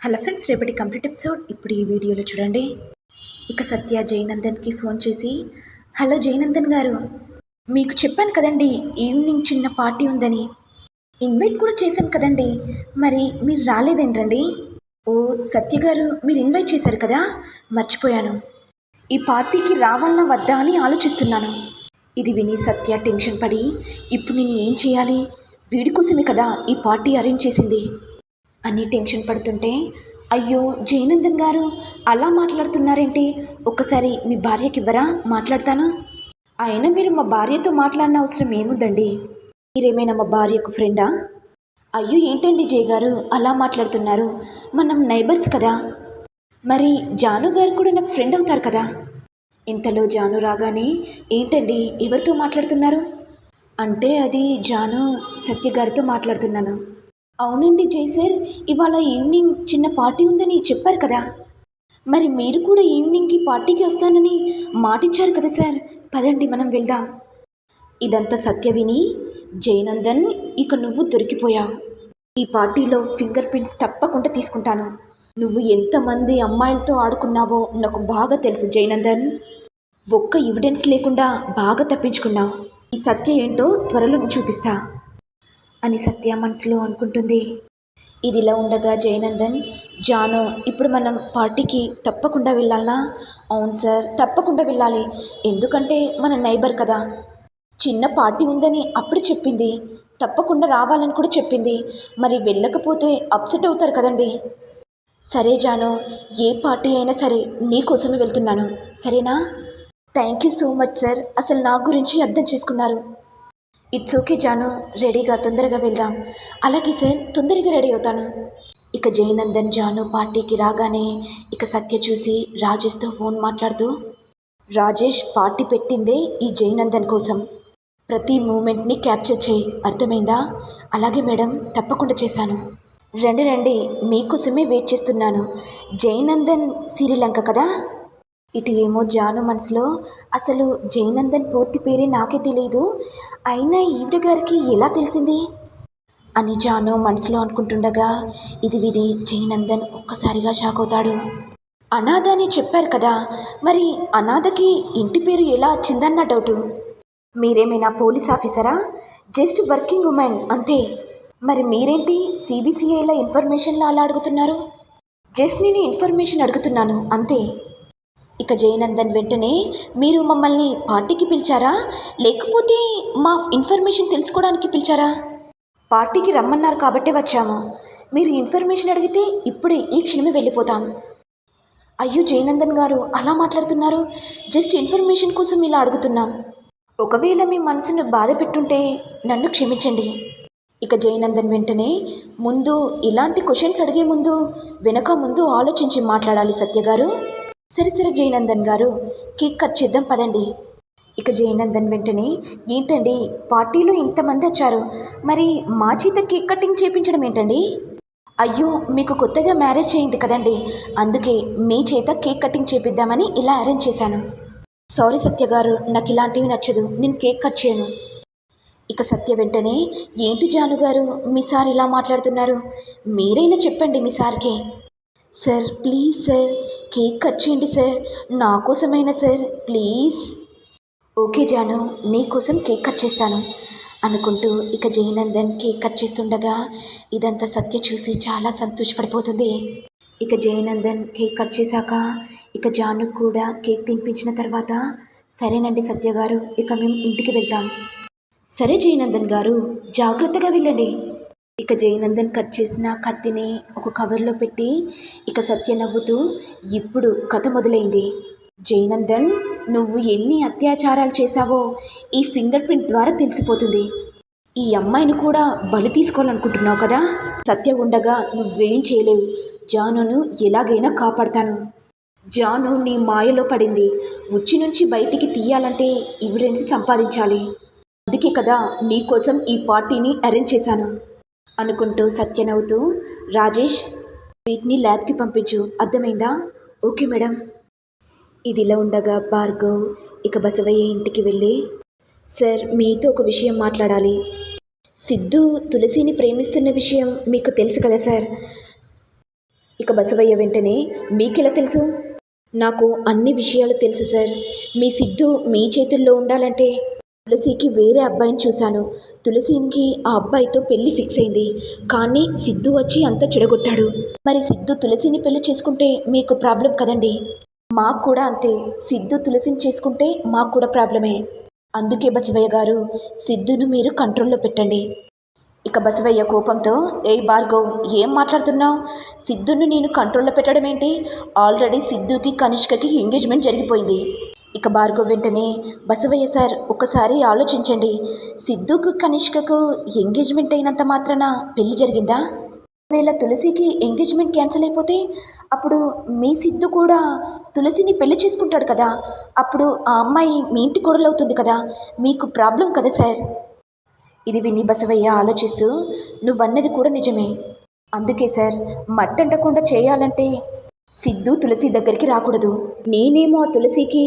Hello friends రేపటి complete episode. ఇప్పుడు ఈ వీడియోలో చూడండి. ఇక సత్య జయనందన్కి ఫోన్ చేసి హలో జయనందన్ గారు మీకు చెప్పాను కదండి ఈవినింగ్ చిన్న పార్టీ ఉందని. ఇన్వైట్ కూడా చేశాను కదండి. మరి మీరు రాలేదేంటండి? ఓ సత్య గారు మీరు ఇన్వైట్ చేశారు కదా? మర్చిపోయాను. ఈ పార్టీకి రావాలన్నా వద్దా అని ఆలోచిస్తున్నాను. ఇది విని సత్య టెన్షన్ పడి ఇప్పుడు నేను ఏం చేయాలి? వీడి కోసమే కదా ఈ పార్టీ అరేంజ్ చేసింది. అని టెన్షన్ పడుతుంటే అయ్యో జయనందన్ గారు అలా మాట్లాడుతున్నారేంటి? ఒక్కసారి మీ భార్యకి ఇవ్వరా మాట్లాడతానా? అయినా మీరు మా భార్యతో మాట్లాడిన అవసరం ఏముందండి? మీరేమైనా మా భార్యకు ఫ్రెండా? అయ్యో ఏంటండి జయ గారు అలా మాట్లాడుతున్నారు. మనం నైబర్స్ కదా? మరి జాను గారు కూడా నాకు ఫ్రెండ్ అవుతారు కదా? ఇంతలో జాను రాగానే ఏంటండి ఎవరితో మాట్లాడుతున్నారు? అంటే అది జాను సత్య గారితో మాట్లాడుతున్నాను. అవునండి జై సార్ ఇవాళ ఈవినింగ్ చిన్న పార్టీ ఉందని చెప్పారు కదా. మరి మీరు కూడా ఈవినింగ్కి పార్టీకి వస్తానని మాటిచ్చారు కదా సార్. పదండి మనం వెళ్దాం. ఇదంతా సత్య విని జయనందన్ ఇక నువ్వు దొరికిపోయావు ఈ పార్టీలో ఫింగర్ ప్రింట్స్ తప్పకుండా తీసుకుంటాను. నువ్వు ఎంతమంది అమ్మాయిలతో ఆడుకున్నావో నాకు బాగా తెలుసు జయనందన్. ఒక్క ఎవిడెన్స్ లేకుండా బాగా తప్పించుకున్నావు. ఈ సత్య ఏంటో త్వరలో చూపిస్తా. అని సత్య మనసులో అనుకుంటుంది. ఇదిలా ఉండగా జయనందన్? జాను ఇప్పుడు మనం పార్టీకి తప్పకుండా వెళ్ళాలా అవును సార్ తప్పకుండా వెళ్ళాలి. ఎందుకంటే మన నైబర్ కదా. చిన్న పార్టీ ఉందని అప్పుడు చెప్పింది. తప్పకుండా రావాలని కూడా చెప్పింది. మరి వెళ్ళకపోతే అప్సెట్ అవుతారు కదండి. సరే జాను ఏ పార్టీ అయినా సరే నీకోసమే వెళ్తున్నాను. సరేనా? Thank you so much sir. అసలు నా గురించి అర్థం చేసుకున్నారు. ఇట్స్ ఓకే జాను రెడీగా తొందరగా వెళ్దాం. అలాగే సార్ తొందరగా రెడీ అవుతాను. ఇక జయనందన్ జాను పార్టీకి రాగానే ఇక సత్య చూసి రాజేష్తో ఫోన్ మాట్లాడుతూ రాజేష్ పార్టీ పెట్టిందే ఈ జయనందన్ కోసం. ప్రతి మూమెంట్ని క్యాప్చర్ చేయి. అర్థమైందా? అలాగే మేడం తప్పకుండా చేస్తాను. రండి రండి. మీకోసమే వెయిట్ చేస్తున్నాను. జయనందన్ శ్రీలంక కదా? ఇటు ఏమో జాను మనసులో అసలు జయనందన్ పూర్తి పేరే నాకే తెలియదు అయినా ఈవిడ గారికి ఎలా తెలిసింది? అని జాను మనసులో అనుకుంటుండగా ఇది విని జయనందన్ ఒక్కసారిగా షాక్ అవుతాడు. అనాథ అని చెప్పారు కదా మరి అనాథకి ఇంటి పేరు ఎలా వచ్చిందన్న డౌటు. మీరేమైనా పోలీస్ ఆఫీసరా? జస్ట్ వర్కింగ్ ఉమెన్ అంతే. మరి మీరేంటి సిబిసిఐల ఇన్ఫర్మేషన్లో అలా అడుగుతున్నారు? జస్ట్ నేను ఇన్ఫర్మేషన్ అడుగుతున్నాను అంతే. ఇక జయనందన్ వెంటనే మీరు మమ్మల్ని పార్టీకి పిలిచారా? లేకపోతే మా ఇన్ఫర్మేషన్ తెలుసుకోవడానికి పిలిచారా? పార్టీకి రమ్మన్నారు కాబట్టే వచ్చాము. మీరు ఇన్ఫర్మేషన్ అడిగితే ఇప్పుడే ఈ క్షణమే వెళ్ళిపోతాం. అయ్యో జయనందన్ గారు అలా మాట్లాడుతున్నారు? జస్ట్ ఇన్ఫర్మేషన్ కోసం ఇలా అడుగుతున్నాం. ఒకవేళ మీ మనసును బాధ పెట్టుంటే నన్ను క్షమించండి. ఇక జయనందన్ వెంటనే ముందు ఇలాంటి క్వశ్చన్స్ అడిగే ముందు వెనక ముందు ఆలోచించి మాట్లాడాలి సత్య గారు. సరే సరే జయనందన్ గారు కేక్ కట్ చేద్దాం పదండి. ఇక జయనందన్ వెంటనే ఏంటండి పార్టీలో ఇంతమంది వచ్చారు మరి మా చేత కేక్ కటింగ్ చేయించడం ఏంటండి? అయ్యో మీకు కొత్తగా మ్యారేజ్ అయింది కదండి అందుకే మీ చేత కేక్ కటింగ్ చేపిద్దామని ఇలా అరేంజ్ చేశాను. సారీ సత్య గారు నాకు ఇలాంటివి నచ్చదు నేను కేక్ కట్ చేయను. ఇక సత్య వెంటనే ఏంటి జాను గారు మీ సార్ ఇలా మాట్లాడుతున్నారు? మీరైనా చెప్పండి మీ సార్కి. Sir please sir. Cake cut చేయండి సార్. నా కోసమైనా సార్ ప్లీజ్. ఓకే జాను నీ కోసం కేక్ కట్ చేస్తాను. అనుకుంటూ ఇక జయనందన్ కేక్ కట్ చేస్తుండగా ఇదంతా సత్య చూసి చాలా సంతోషపడిపోతుంది. ఇక జయనందన్ కేక్ కట్ చేశాక ఇక జాను కూడా కేక్ తినిపించిన తర్వాత సరేనండి సత్య గారు ఇక మేము ఇంటికి వెళ్తాం. సరే జయనందన్ గారు జాగ్రత్తగా వెళ్ళండి. ఇక జయనందన్ కట్ చేసిన కత్తిని ఒక కవర్లో పెట్టి ఇక సత్య నవ్వుతూ ఇప్పుడు కథ మొదలైంది. జయనందన్ నువ్వు ఎన్ని అత్యాచారాలు చేశావో ఈ ఫింగర్ ప్రింట్ ద్వారా తెలిసిపోతుంది. ఈ అమ్మాయిని కూడా బలి తీసుకోవాలనుకుంటున్నావు కదా? సత్య ఉండగా నువ్వేం చేయలేవు. జానును ఎలాగైనా కాపాడతాను. జాను నీ మాయలో పడింది. ఉచ్చి నుంచి బయటికి తీయాలంటే ఎవిడెన్స్ సంపాదించాలి. అందుకే కదా నీకోసం ఈ పార్టీని అరేంజ్ చేశాను. అనుకుంటూ సత్య నవ్వుతూ రాజేష్ వీటిని ల్యాబ్కి పంపించు. అర్థమైందా? Okay madam. ఇదిలా ఉండగా భార్గవ్ ఇక బసవయ్య ఇంటికి వెళ్ళి సార్ మీతో ఒక విషయం మాట్లాడాలి. సిద్ధు తులసిని ప్రేమిస్తున్న విషయం మీకు తెలుసు కదా సార్? ఇక బసవయ్య వెంటనే మీకెలా తెలుసు? నాకు అన్ని విషయాలు తెలుసు సార్. మీ సిద్ధు మీ చేతుల్లో ఉండాలంటే తులసికి వేరే అబ్బాయిని చూశాను. తులసికి ఆ అబ్బాయితో పెళ్ళి ఫిక్స్ అయింది. కానీ సిద్ధు వచ్చి అంతా చెడగొట్టాడు. మరి సిద్ధు తులసిని పెళ్ళి చేసుకుంటే మీకు ప్రాబ్లం కదండి? మాకు కూడా అంతే. సిద్ధు తులసిని చేసుకుంటే మాకు కూడా ప్రాబ్లమే. అందుకే బసవయ్య గారు సిద్ధును మీరు కంట్రోల్లో పెట్టండి. ఇక బసవయ్య కోపంతో ఏ భార్గవ్ ఏం మాట్లాడుతున్నావు? సిద్ధును నేను కంట్రోల్లో పెట్టడం ఏంటి? ఆల్రెడీ సిద్ధుకి కనిష్కకి ఎంగేజ్మెంట్ జరిగిపోయింది. ఇక భార్గవ్ వెంటనే బసవయ్య సార్ ఒకసారి ఆలోచించండి. సిద్ధుకు కనిష్కకు ఎంగేజ్మెంట్ అయినంత మాత్రాన పెళ్ళి జరిగిందా? ఒకవేళ తులసికి ఎంగేజ్మెంట్ క్యాన్సిల్ అయిపోతే అప్పుడు మీ సిద్ధు కూడా తులసిని పెళ్ళి చేసుకుంటాడు కదా. అప్పుడు ఆ అమ్మాయి మీ ఇంటి అవుతుంది కదా. మీకు ప్రాబ్లం కదా సార్? ఇది విని బసవయ్య ఆలోచిస్తూ నువ్వన్నది కూడా నిజమే. అందుకే సార్ మట్టంటకుండా చేయాలంటే సిద్ధు తులసి దగ్గరికి రాకూడదు. నేనేమో ఆ తులసికి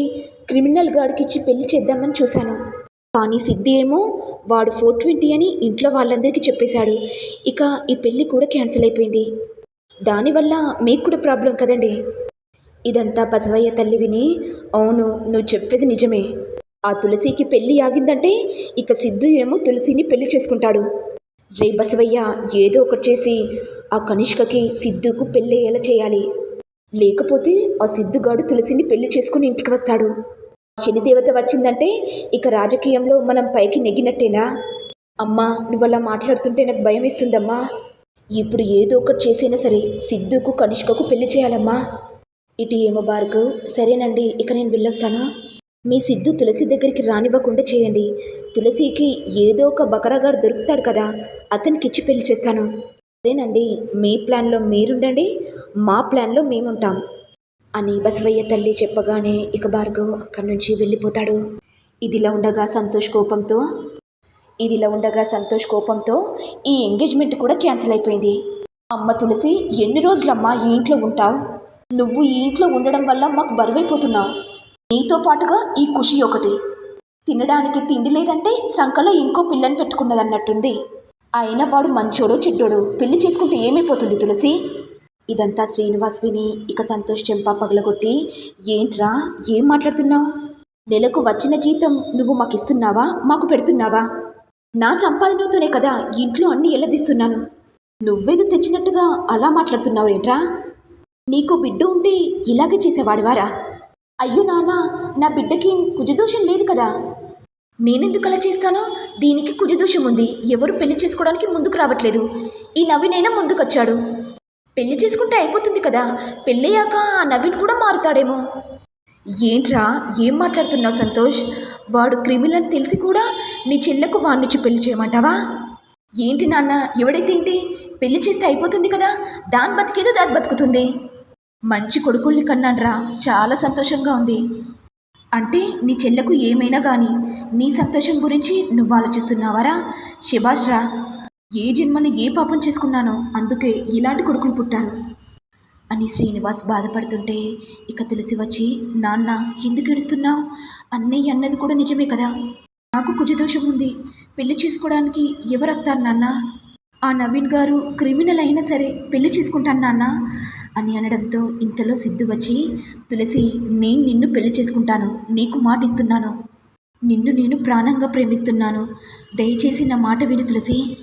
క్రిమినల్ గార్డ్కిచ్చి పెళ్ళి చేద్దామని చూశాను. కానీ సిద్ధి ఏమో వాడు ఫోర్ ట్వంటీ అని ఇంట్లో వాళ్ళందరికీ చెప్పేశాడు. ఇక ఈ పెళ్ళి కూడా క్యాన్సిల్ అయిపోయింది. దానివల్ల మీకు కూడా ప్రాబ్లం కదండి. ఇదంతా బసవయ్య తల్లి విని అవును నువ్వు చెప్పేది నిజమే. ఆ తులసికి పెళ్ళి ఆగిందంటే ఇక సిద్ధు ఏమో తులసిని పెళ్ళి చేసుకుంటాడు. రే బసవయ్య ఏదో ఒకటి చేసి ఆ కనిష్కకి సిద్ధుకు పెళ్ళయ్యేలా చేయాలి. లేకపోతే ఆ సిద్ధుగాడు తులసిని పెళ్ళి చేసుకుని ఇంటికి వస్తాడు. శనిదేవత వచ్చిందంటే ఇక రాజకీయంలో మనం పైకి నెగ్గినట్టేనా? అమ్మా నువ్వలా మాట్లాడుతుంటే నాకు భయం ఇస్తుందమ్మా ఇప్పుడు ఏదో ఒకటి చేసైనా సరే సిద్ధుకు కనిష్కకు పెళ్ళి చేయాలమ్మా. ఇటు ఏమో భార్గవ్ సరేనండి ఇక నేను వెళ్ళొస్తాను? మీ సిద్ధు తులసి దగ్గరికి రానివ్వకుండా చేయండి. తులసికి ఏదో ఒక బకరాగాడు దొరుకుతాడు కదా అతనికి ఇచ్చి పెళ్ళి చేస్తాను. సరేనండి మీ ప్లాన్లో మీరుండండి మా ప్లాన్లో మేముంటాం. అని బసవయ్య తల్లి చెప్పగానే ఇక భార్గవ్ అక్కడి నుంచి వెళ్ళిపోతాడు. ఇదిలా ఉండగా సంతోష్ కోపంతో ఇదిలా ఉండగా సంతోష్ కోపంతో ఈ ఎంగేజ్మెంట్ కూడా క్యాన్సిల్ అయిపోయింది. అమ్మ తులసి ఎన్ని రోజులమ్మా ఈ ఇంట్లో ఉంటావు? నువ్వు ఈ ఇంట్లో ఉండడం వల్ల మాకు బరువైపోతున్నావు. నీతో పాటుగా ఈ ఖుషి ఒకటి. తినడానికి తిండి లేదంటే సంకలో ఇంకో పిల్లని పెట్టుకున్నదన్నట్టుంది. అయినా వాడు మంచోడో చెడ్డోడు పెళ్ళి చేసుకుంటే ఏమైపోతుంది తులసి? ఇదంతా శ్రీనివాస్ విని ఇక సంతోష్ చెంప పగలగొట్టి ఏంట్రా? ఏం మాట్లాడుతున్నావు? నెలకు వచ్చిన జీతం నువ్వు మాకు ఇస్తున్నావా మాకు పెడుతున్నావా? నా సంపాదనతోనే కదా ఇంట్లో అన్ని ఎల్లదిస్తున్నాను. నువ్వేదో తెచ్చినట్టుగా అలా మాట్లాడుతున్నావు ఏంట్రా? నీకు బిడ్డ ఉంటే ఇలాగే చేసేవాడివారా? అయ్యో నాన్న నా బిడ్డకి కుజదోషం లేదు కదా? నేనెందుకు అలా చేస్తానో? దీనికి కుజదోషం ఉంది. ఎవరు పెళ్ళి చేసుకోవడానికి ముందుకు రావట్లేదు. ఈ నవీనైనా ముందుకొచ్చాడు. పెళ్ళి చేసుకుంటే అయిపోతుంది కదా. పెళ్ళయ్యాక ఆ నవీన్ కూడా మారుతాడేమో. ఏంట్రా? ఏం మాట్లాడుతున్నావు సంతోష్? వాడు క్రిమినల్ అని తెలిసి కూడా నీ చెల్లెకు వాడినిచ్చి పెళ్ళి చేయమంటావా? ఏంటి నాన్న? ఎవడైతే ఏంటి? పెళ్ళి చేస్తే అయిపోతుంది కదా. దాని బతికేదో దాని బతుకుతుంది. మంచి కొడుకుల్ని కన్నాన్రా. చాలా సంతోషంగా ఉంది. అంటే నీ చెల్లెకు ఏమైనా కానీ నీ సంతోషం గురించి నువ్వు ఆలోచిస్తున్నావారా? శబాష్ రా ఏ జన్మను ఏ పాపం చేసుకున్నానో అందుకే ఇలాంటి కొడుకులు పుట్టారు అని శ్రీనివాస్ బాధపడుతుంటే ఇక తులసి వచ్చి నాన్న ఎందుకు ఏడుస్తున్నావు? అన్నయ్య అన్నది కూడా నిజమే కదా. నాకు కుజదోషం ఉంది. పెళ్ళి చేసుకోవడానికి ఎవరు వస్తారు నాన్న? ఆ నవీన్ గారు క్రిమినల్ అయినా సరే పెళ్ళి చేసుకుంటాను నాన్న. అని అనడంతో ఇంతలో సిద్ధు వచ్చి తులసి నేను నిన్ను పెళ్ళి చేసుకుంటాను. నీకు మాట ఇస్తున్నాను నిన్ను నేను ప్రాణంగా ప్రేమిస్తున్నాను. దయచేసి నా మాట విను తులసి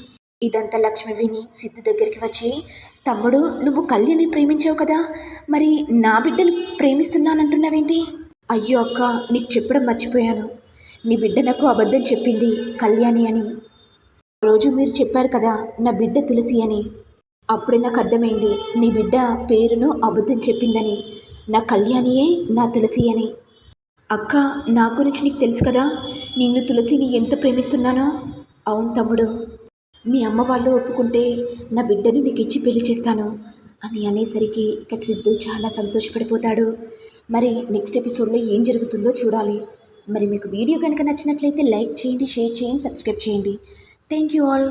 ఇదంతా లక్ష్మి విని సిద్ధు దగ్గరికి వచ్చి తమ్ముడు నువ్వు కళ్యాణి ప్రేమించావు కదా. మరి నా బిడ్డను ప్రేమిస్తున్నానంటున్నావేంటి అయ్యో అక్క నీకు చెప్పడం మర్చిపోయాను. నీ బిడ్డ నాకు అబద్ధం చెప్పింది కళ్యాణి అని. రోజు మీరు చెప్పారు కదా నా బిడ్డ తులసి అని. అప్పుడే నాకు అర్థమైంది. నీ బిడ్డ పేరును అబద్ధం చెప్పిందని. నా కళ్యాణియే నా తులసి అని. అక్క నా గురించి నీకు తెలుసు కదా? నిన్ను తులసిని ఎంత ప్రేమిస్తున్నానో? అవును తమ్ముడు. మీ అమ్మ వాళ్ళు ఒప్పుకుంటే నా బిడ్డను నీకు ఇచ్చి పెళ్ళి చేస్తాను అని అనేసరికి ఇక సిద్ధు చాలా సంతోషపడిపోతాడు. మరి నెక్స్ట్ ఎపిసోడ్లో ఏం జరుగుతుందో చూడాలి. మరి మీకు వీడియో కనుక నచ్చినట్లయితే లైక్ చేయండి షేర్ చేయండి సబ్స్క్రైబ్ చేయండి. Thank you all.